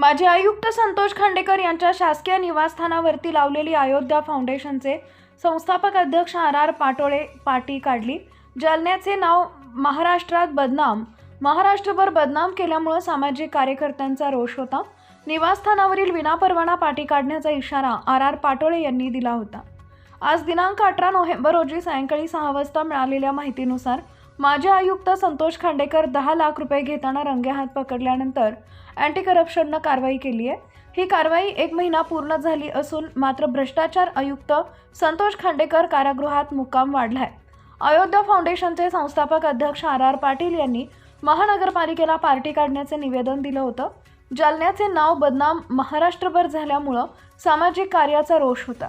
माजी आयुक्त संतोष खांडेकर यांच्या शासकीय निवासस्थानावरती लावलेली अयोध्या फाउंडेशनचे संस्थापक अध्यक्ष आर आर पाटोळे पाटी काढली. जालन्याचे नाव महाराष्ट्रात बदनाम. महाराष्ट्रभर बदनाम केल्यामुळं सामाजिक कार्यकर्त्यांचा रोष होता. निवासस्थानावरील विनापरवाना पाटी काढण्याचा इशारा आर आर पाटोळे यांनी दिला होता. आज दिनांक अठरा नोव्हेंबर रोजी सायंकाळी सहा वाजता मिळालेल्या माहितीनुसार माजी आयुक्त संतोष खांडेकर दहा लाख रुपये घेताना रंगेहात पकडल्यानंतर अँटी करप्शननं कारवाई केली आहे. ही कारवाई एक महिना पूर्ण झाली असून मात्र भ्रष्टाचार आयुक्त संतोष खांडेकर कारागृहात मुक्काम वाढलाय. अयोध्या फाउंडेशनचे संस्थापक अध्यक्ष आर आर पाटील यांनी महानगरपालिकेला पार्टी काढण्याचे निवेदन दिलं होतं. जालन्याचे नाव बदनाम महाराष्ट्रभर झाल्यामुळं सामाजिक कार्याचा रोष होता.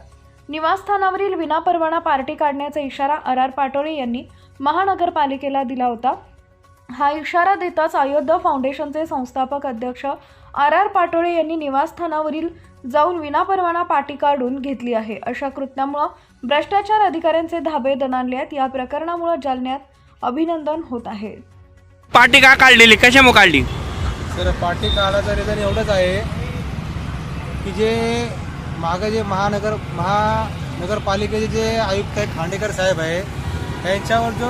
निवासस्थानावरील विनापरवाना पार्टी काढण्याचा इशारा आर आर पाटोळे यांनी महानगरपालिकेला दिला होता. हा इशारा देताच अयोध्या फाउंडेशनचे संस्थापक अध्यक्ष आर आर पाटोळे यांनी निवासस्थानावरील जाऊन विनापरवाना पाटी काढून घेतली आहे. अशा कृत्यामुळं भ्रष्टाचार अधिकाऱ्यांचे धाबे दणाणले आहेत. या प्रकरणामुळे जालन्यात अभिनंदन होत आहे. पार्टी का काढलेली? कशामुळे काढली? तर पार्टी काढायचं रिझन एवढंच आहे की जे मागं जे महानगर महानगरपालिकेचे जे आयुक्त आहेत खांडेकर साहेब आहे त्यांच्यावर जो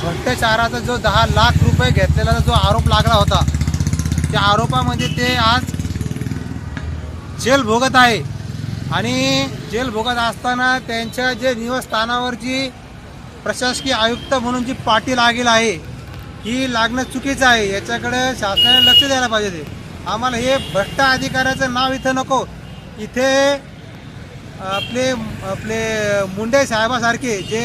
भ्रष्टाचाराचा जो दहा लाख रुपये घेतलेला जो आरोप लागला होता त्या आरोपामध्ये ते आज जेल भोगत आहे. आणि जेल भोगत असताना त्यांच्या जे निवासस्थानावर जी प्रशासकीय आयुक्त म्हणून जी पाटी लागेल आहे ही लागणं चुकीचं आहे. याच्याकडे शासनाने लक्ष द्यायला पाहिजे ते. आम्हाला हे भ्रष्ट अधिकाऱ्याचं नाव इथं नको. इथे आपले आपले मुंडे साहेबासारखे जे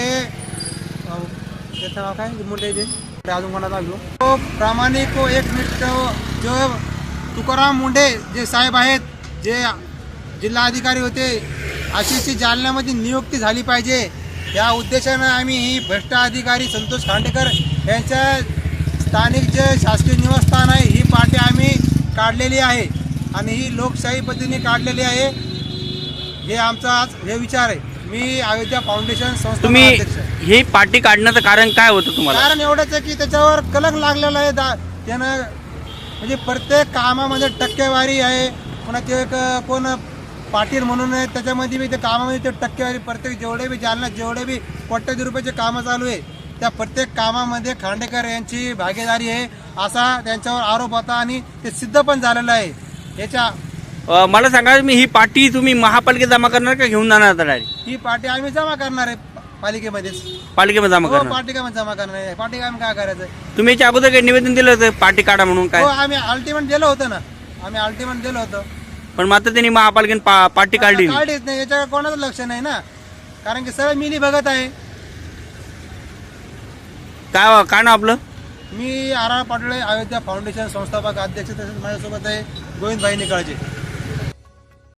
त्याचं नाव काय? मुंडे जे? अजून कोणाचं नाव घेऊ तो प्रामाणिक व एक मिनिट जो तुकाराम मुंडे जे साहेब आहेत जे जिल्हा अधिकारी होते अशीची जालन्यामध्ये नियुक्ती झाली पाहिजे. या उद्देशानं आम्ही ही भ्रष्ट अधिकारी संतोष खांडेकर यांच्या स्थानिक जे शासकीय निवासस्थान आहे ही पार्टी आम्ही काढलेली आहे. आणि ही लोकशाही पद्धतीने काढलेली आहे. हे आमचा आज हे विचार आहे. मी अयोध्या फाउंडेशन संस्था तुम्ही अध्यक्ष आहे. ही पार्टी काढण्याचं कारण काय होतं तुम्हाला? कारण एवढंच आहे की त्याच्यावर कलंक लागलेला आहे. दा त्यानं म्हणजे प्रत्येक कामामध्ये टक्केवारी आहे. कोणाचे एक कोण पाटील म्हणून आहे त्याच्यामध्ये बी ते कामामध्ये ते टक्केवारी प्रत्येक जेवढे बी जालन्यात जेवढे बी कोट्याधी रुपयाचे कामं चालू आहे त्या प्रत्येक कामामध्ये खांडेकर यांची भागीदारी आहे असा त्यांच्यावर आरोप होता आणि ते सिद्ध पण झालेलं आहे. याच्या मला सांगा मी ही पार्टी तुम्ही महापालिकेत जमा करणार का घेऊन जाणार आता? ही पार्टी आम्ही जमा करणार आहे पालिकेमध्येच. पालिकेमध्ये जमा हो करणार? पार्टीकामध्ये जमा करणार आहे. पार्टी काम काय करायचं? तुम्ही याच्या अगोदर काही निवेदन दिलं होतं पार्टी काढा म्हणून काय? हो आम्ही अल्टिमेट दिलं होतं ना. आम्ही अल्टिमेट दिलं होतं. पण मात्र त्यांनी महापालिकेने पा- पार्टी काढली नाही. काढलीच नाही. याच्याकडे कोणाचं लक्ष नाही ना? कारण की सगळं मिली बघत आहे. काय काय नाव आपलं? मी R R Patole Ayodhya foundation संस्थापक अध्यक्ष तसेच माझ्यासोबत आहे गोविंदभाई निकाळजे.